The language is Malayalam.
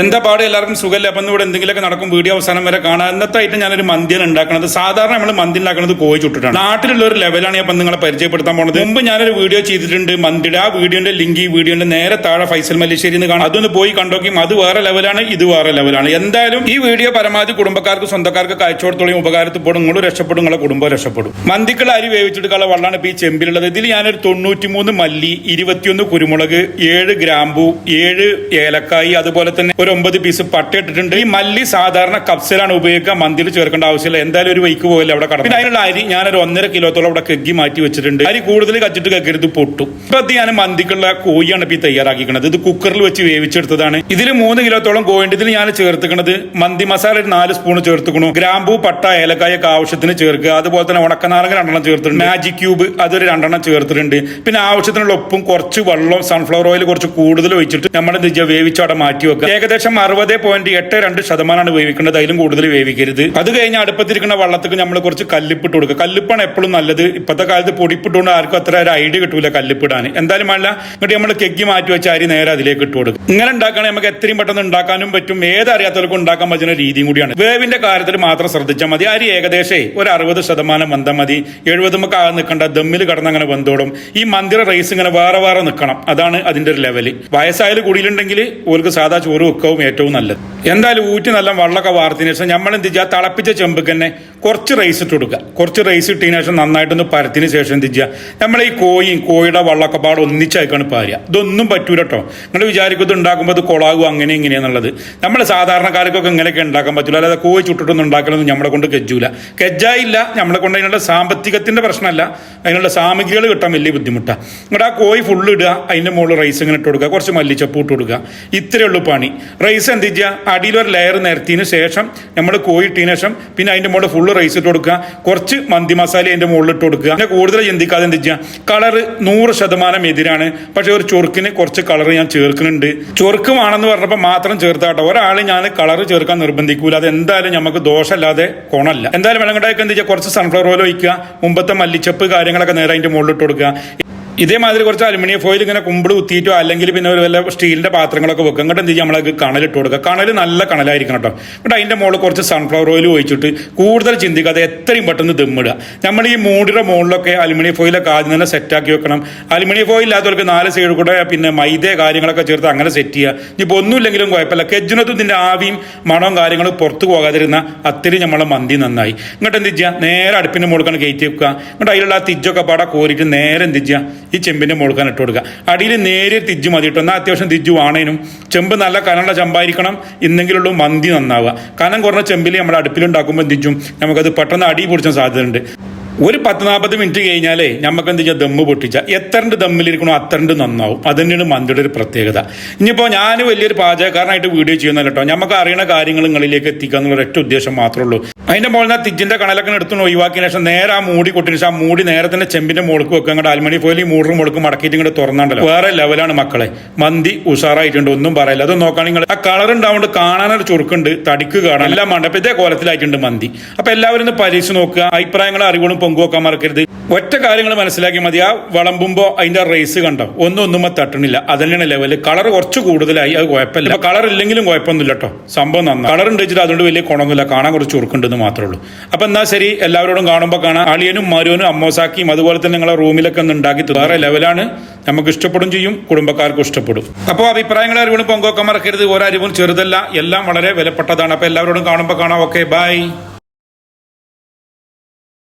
എന്താ പാട്? എല്ലാവർക്കും സുഖമല്ല അപ്പം ഇവിടെ എന്തെങ്കിലുമൊക്കെ നടക്കും വീഡിയോ അവസാനം വരെ കാണാം. ഇന്നത്തെ ആയിട്ട് ഞാനൊരു മന്തിയാണ് ഉണ്ടാക്കുന്നത്. സാധാരണ നമ്മൾ മന്തി ഉണ്ടാക്കുന്നത് കോഴി ചുട്ടിട്ടാണ്. നാട്ടിലുള്ള ഒരു ലെവലാണ് ഞാൻ നിങ്ങളെ പരിചയപ്പെടുത്താൻ പോണത്. മുമ്പ് ഞാനൊരു വീഡിയോ ചെയ്തിട്ടുണ്ട് മന്തിയുടെ. ആ വീഡിയോന്റെ ലിങ്ക് ഈ വീഡിയോന്റെ നേരെ താഴെ ഫൈസൽ മല്ലേശ്ശേരി എന്ന് കാണാം. അതൊന്ന് പോയി കണ്ടോക്കും അത് വേറെ ലെവലാണ് ഇത് വേറെ ലെവലാണ് എന്തായാലും ഈ വീഡിയോ പരമാവധി കുടുംബക്കാർക്ക് സ്വന്തക്കാർക്ക് കാഴ്ചവടത്തോളം ഉപകാരത്തിൽപ്പെടും നിങ്ങളും രക്ഷപ്പെടും നിങ്ങളെ കുടുംബം രക്ഷപ്പെടും. മന്തിക്കുള്ള അരി വേവിച്ചെടുക്കാനുള്ള വെള്ളമാണ് ഇപ്പോൾ ഈ ചെമ്പിലുള്ളത്. ഇതിൽ ഞാനൊരു തൊണ്ണൂറ്റിമൂന്ന് മല്ലി ഇരുപത്തിയൊന്ന് കുരുമുളക് ഏഴ് ഗ്രാമ്പു ഏഴ് ഏലക്കായി അതുപോലെ തന്നെ ഒരു ഒമ്പത് പീസ് പട്ട ഇട്ടിട്ടുണ്ട്. ഈ മല്ലി സാധാരണ കപ്സിലാണ് ഉപയോഗിക്കുക. മന്തിയിൽ ചേർക്കേണ്ട ആവശ്യമില്ല. എന്തായാലും ഒരു വൈക്ക് പോകില്ല അവിടെ കടന്നു. പിന്നെ അതിനുള്ള അരി ഞാനൊരു ഒന്നര കിലോത്തോളം അവിടെ കെഗ്ഗി മാറ്റി വെച്ചിട്ടുണ്ട്. അരി കൂടുതൽ കച്ചിട്ട് കക്കരുത് പൊട്ടു. ഇപ്പൊ ഞാൻ മന്തിക്കുള്ള കോഴിയാണ് ഇപ്പൊ തയ്യാറാക്കിക്കുന്നത് ഇത് കുക്കറിൽ വെച്ച് വേവിച്ചെടുത്തതാണ്. ഇതിൽ മൂന്ന് കിലോത്തോളം കോഴിന്റെ ഇതിൽ ഞാൻ ചേർത്തിക്കണത് മന്തി മസാല ഒരു നാല് സ്പൂൺ ചേർത്തുക്കണു. ഗ്രാമ്പൂ പട്ട ഏലക്കായൊക്കെ ആവശ്യത്തിന് ചേർക്കുക. അതുപോലെ തന്നെ ഉണക്കനാരങ്ങ രണ്ടെണ്ണം ചേർത്തിട്ടുണ്ട്. മാജിക് ക്യൂബ് അതൊരു രണ്ടെണ്ണം ചേർത്തിട്ടുണ്ട്. പിന്നെ ആവശ്യത്തിനുള്ള ഉപ്പും കുറച്ച് വെള്ളം സൺഫ്ലവർ ഓയിൽ കുറച്ച് കൂടുതൽ വെച്ചിട്ട് നമ്മൾ എന്ത് വേവിച്ച് അവിടെ മാറ്റി വെക്കുക. ഏകദേശം അറുപത് പോയിന്റ് എട്ട് രണ്ട് ശതമാനമാണ് വേവിക്കേണ്ടത് അതിലും കൂടുതൽ വേവിക്കരുത്. അത് കഴിഞ്ഞ് അടുപ്പത്തിരിക്കുന്ന വെള്ളത്തിൽ നമ്മൾ കുറച്ച് കല്ലിപ്പിട്ട് കൊടുക്കുക. കല്ലിപ്പാണ് എപ്പോഴും നല്ലത്. ഇപ്പോഴത്തെ കാലത്ത് പൊടിപ്പിട്ടുകൊണ്ട് ആർക്കും അത്ര ഒരു ഐഡിയ കിട്ടൂല കല്ലിപ്പിടാൻ എന്തായാലും അല്ല എന്നിട്ട് നമ്മൾ കെഗ്ഗി മാറ്റി വെച്ച അരി നേരെ അതിലേക്ക് ഇട്ട് കൊടുക്കും. ഇങ്ങനെ ഉണ്ടാക്കുകയാണെങ്കിൽ നമുക്ക് എത്രയും പെട്ടെന്ന് ഉണ്ടാക്കാനും പറ്റും. ഏത് ഏതറിയാത്തവർക്കും ഉണ്ടാക്കാൻ പറ്റുന്ന രീതിയും കൂടിയാണ്. വേവിന്റെ കാര്യത്തിൽ മാത്രം ശ്രദ്ധിച്ചാൽ മതി. അരി ഏകദേശം ഒരു അറുപത് ശതമാനം മന്ദം മതി. എഴുപതുമൊക്കെ ആ നിൽക്കേണ്ട. ദമ്മിൽ കടന്ന് അങ്ങനെ വന്നോടും ഈ മന്ദിര റൈസ് ഇങ്ങനെ വേറെ വേറെ നിൽക്കണം അതാണ് അതിന്റെ ഒരു ലെവൽ വയസ്സായാലും കൂടിയിലുണ്ടെങ്കിൽ ഓർക്ക് സാധാ ചോറ് വെക്കവും ഏറ്റവും നല്ലത്. എന്തായാലും ഊറ്റി നല്ല വെള്ളമൊക്കെ വാർത്തതിന് ശേഷം നമ്മൾ എന്ത് ചെയ്യുക തിളപ്പിച്ച ചെമ്പക്ക് തന്നെ കുറച്ച് റൈസ് ഇട്ട് കൊടുക്കുക. കുറച്ച് റൈസ് ഇട്ടതിന് ശേഷം നന്നായിട്ടൊന്ന് പരത്തിന് ശേഷം എന്ത് ചെയ്യുക നമ്മൾ ഈ കോയും കോഴിയുടെ വെള്ളമൊക്കെ പാട് ഒന്നിച്ചായിക്കാണ് പാരുക. ഇതൊന്നും പറ്റൂല കേട്ടോ നിങ്ങൾ വിചാരിക്കും ഇത് ഉണ്ടാക്കുമ്പോൾ ഇത് കൊളാകും അങ്ങനെ ഇങ്ങനെയെന്നുള്ളത് നമ്മൾ സാധാരണക്കാർക്കൊക്കെ ഇങ്ങനെയൊക്കെ ഉണ്ടാക്കാൻ പറ്റില്ല അല്ലാതെ കോഴി ചുട്ടിട്ടൊന്നും ഉണ്ടാക്കലൊന്നും നമ്മളെ കൊണ്ട് കെജൂല കെജായില്ല നമ്മളെ കൊണ്ട് അതിനുള്ള സാമ്പത്തികത്തിന്റെ പ്രശ്നമല്ല. അതിനുള്ള സാമഗ്രികൾ കിട്ടാൻ വലിയ ബുദ്ധിമുട്ടാണ് നിങ്ങളുടെ ആ കോഴി ഫുള്ള് ഇടുക. അതിന്റെ മുകളിൽ റൈസ് ഇങ്ങനെ ഇട്ട് കൊടുക്കുക. കുറച്ച് മല്ലിച്ചപ്പ് ഇട്ട് കൊടുക്കുക. ഇത്രയേ ഉള്ളൂ പണി. റൈസ് എന്ത് ചെയ്യുക അടിയിലൊരു ലെയർ നിരത്തിയതിന് ശേഷം നമ്മൾ കോയിട്ടതിന് ശേഷം പിന്നെ അതിന്റെ മുകളിൽ ഫുള്ള് റൈസ് ഇട്ട് കൊടുക്കുക. കുറച്ച് മന്തി മസാല അതിന്റെ മുകളിൽ ഇട്ട് കൊടുക്കുക. പിന്നെ കൂടുതൽ ചിന്തിക്കാതെ എന്ത് ചെയ്യുക കളർ നൂറ് ശതമാനം എതിരാണ്. പക്ഷെ ഒരു ചൊറുക്കിന് കുറച്ച് കളർ ഞാൻ ചേർക്കുന്നുണ്ട്. ചൊറുക്ക് വേണമെന്ന് പറഞ്ഞപ്പോൾ മാത്രം ചേർത്താട്ടോ. ഒരാൾ ഞാൻ കളർ ചേർക്കാൻ നിർബന്ധിക്കൂല. അത് എന്തായാലും നമുക്ക് ദോഷമല്ലാതെ കോണല്ല. എന്തായാലും വെള്ളം കണ്ടാക്കി ചെയ്യുക കുറച്ച് സൺഫ്ലവർ ഓയിൽ ഒഴിക്കുക. മുമ്പത്തെ മല്ലിച്ചപ്പ് കാര്യങ്ങളൊക്കെ നേരെ അതിന്റെ മുകളിൽ ഇട്ട് കൊടുക്കുക. ഇതേമാതിരി കുറച്ച് അലുമിനിയം ഫോയിൽ ഇങ്ങനെ കുമ്പിട് കുത്തിയിട്ടോ അല്ലെങ്കിൽ പിന്നെ ഒരു വല്ല സ്റ്റീലിന്റെ പാത്രങ്ങളൊക്കെ വെക്കും. എന്നിട്ട് എന്ത് ചെയ്യും? നമ്മളത് കണലിട്ട് കൊടുക്കുക. കണൽ നല്ല കണലായിരിക്കണം കേട്ടോ. എന്നിട്ട് അതിന്റെ മുകളിൽ കുറച്ച് സൺഫ്ലവർ ഓയിൽ ഒഴിച്ചിട്ട് കൂടുതൽ ചിന്തിക്കാതെ എത്രയും പെട്ടെന്ന് ദമ്മിടുക നമ്മൾ ഈ മൂടിയുടെ മുകളിലൊക്കെ അലുമിനിയം ഫോയിലൊക്കെ ആദ്യം തന്നെ സെറ്റാക്കി വെക്കണം. അലുമിനിയം ഫോയിൽ ഇല്ലാത്തവർക്ക് നാല് സൈഡ് കൂടെ പിന്നെ മൈദ കാര്യങ്ങളൊക്കെ ചേർത്ത് അങ്ങനെ സെറ്റ് ചെയ്യുക. ഇനിയിപ്പോൾ ഒന്നുമില്ലെങ്കിലും കുഴപ്പമില്ല. കെജിനത്തും ഇതിന്റെ ആവിയും മണവും കാര്യങ്ങളും പുറത്തു പോകാതിരുന്ന അത്തിരി നമ്മളെ മന്തി നന്നായി. ഇങ്ങോട്ട് എന്ത് ചെയ്യുക? നേരെ അടുപ്പിന്റെ മുകളിൽ കയറ്റി വെക്കുക. എന്നിട്ട് അതിലുള്ള ആ തിജ്ജൊക്കെ പാടെ കോരിയിട്ട് നേരെ എന്ത് ചെയ്യുക? ഈ ചെമ്പിന്റെ മുഴുക്കാൻ ഇട്ട് കൊടുക്കുക. അടിയിൽ നേരെ തിജ്ജു മതി കിട്ടും. എന്നാൽ അത്യാവശ്യം തിജ്ജു വാണേനും. ചെമ്പ് നല്ല കനമുള്ള ചമ്പായിരിക്കണം. ഇന്നെങ്കിലുള്ളൂ മന്തി നന്നാവുക. കനം കുറഞ്ഞ ചെമ്പിൽ നമ്മൾ അടുപ്പിലുണ്ടാക്കുമ്പോൾ തിജ്ജും നമുക്കത് പെട്ടെന്ന് അടി പൊടിച്ചാൻ സാധ്യതയുണ്ട്. ഒരു പത്ത് നാൽപ്പത് മിനിറ്റ് കഴിഞ്ഞാലേ നമുക്ക് എന്ത് ചെയ്യാം? ദമ്മ് പൊട്ടിച്ച. എത്രണ്ട് ദമ്മിലിരിക്കണോ അത്രണ്ട് നന്നാവും. അത് തന്നെയാണ് മന്തിയുടെ ഒരു പ്രത്യേകത. ഇനിയിപ്പോൾ ഞാൻ വലിയൊരു പാചകക്കാരനായിട്ട് വീഡിയോ ചെയ്യുന്നില്ല കേട്ടോ. നമുക്ക് അറിയണ കാര്യങ്ങൾ നിങ്ങളിലേക്ക് എത്തിക്കുക എന്നുള്ള ഒറ്റ ഉദ്ദേശം മാത്രമേ ഉള്ളൂ. അതിന്റെ മുകളിൽ തിജിന്റെ കണലൊക്കെ എടുത്തു ഒഴിവാക്കിയ ശേഷം നേരെ ആ മൂടി കൊട്ടിന് ശേഷം ആ മൂടി നേരെ തന്നെ ചെമ്പിന്റെ മുകൾക്ക് വെക്കുക അങ്ങോട്ട് അൽമണി ഈ മൂടും മുളക്ക് മടക്കിയിട്ട് ഇങ്ങോട്ട് തുറന്നാണ്ടല്ലോ. വേറെ ലെവലാണ് മക്കളെ. മന്തി ഉഷാറായിട്ടുണ്ട് ഒന്നും പറയില്ല. അത് നോക്കുകയാണെങ്കിൽ ആ കളർ ഉണ്ടാവുകൊണ്ട് കാണാനൊരു ചുരുക്കുണ്ട് തടിക്ക് കാണാൻ. എല്ലാം മണ്ടപ്പത്തെ ഇതേ കോലത്തിലായിട്ടുണ്ട് മന്തി. അപ്പോൾ എല്ലാവരും ഒന്ന് പരീക്ഷിച്ച് നോക്കുക. അഭിപ്രായങ്ങളും അറിവുകളും പങ്കുവെക്കാൻ മറക്കരുത്. ഒറ്റ കാര്യങ്ങൾ മനസ്സിലാക്കി മതി. ആ വിളമ്പുമ്പോൾ അതിന്റെ റേസ് കണ്ടോ? ഒന്നും ഒന്നും തട്ടണില്ല. അതന്നെയാണ് ലെവൽ കളർ കുറച്ച് കൂടുതലായി. അത് കുഴപ്പമില്ല. അപ്പൊ കളർ ഇല്ലെങ്കിലും കുഴപ്പമൊന്നുമില്ല കേട്ടോ. സംഭവം നന്നാ. കളർ ഉണ്ട് വെച്ചിട്ട് അതുകൊണ്ട് വലിയ കുണമൊന്നുമില്ല. കാണാൻ കുറച്ച് ഉറുക്കുണ്ടെന്ന് മാത്രമേ ഉള്ളൂ. അപ്പൊ എന്നാ ശരി? എല്ലാവരോടും കാണുമ്പോൾ കാണാം. അളിയനും മരുവനും അമ്മോസാക്കിയും അതുപോലെ തന്നെ നിങ്ങളെ റൂമിലൊക്കെ ഒന്ന് ഉണ്ടാക്കി വേറെ ലെവലാണ് നമുക്ക് ഇഷ്ടപ്പെടും ചെയ്യും. കുടുംബക്കാർക്കും ഇഷ്ടപ്പെടും. അപ്പോൾ അഭിപ്രായങ്ങൾ അറിവുകളും പങ്കുവെക്കാൻ മറക്കരുത്. ഓരോ അറിവും ചെറുതല്ല. എല്ലാം വളരെ വിലപ്പെട്ടതാണ്. അപ്പൊ എല്ലാവരോടും കാണുമ്പോൾ കാണാം. Okay bye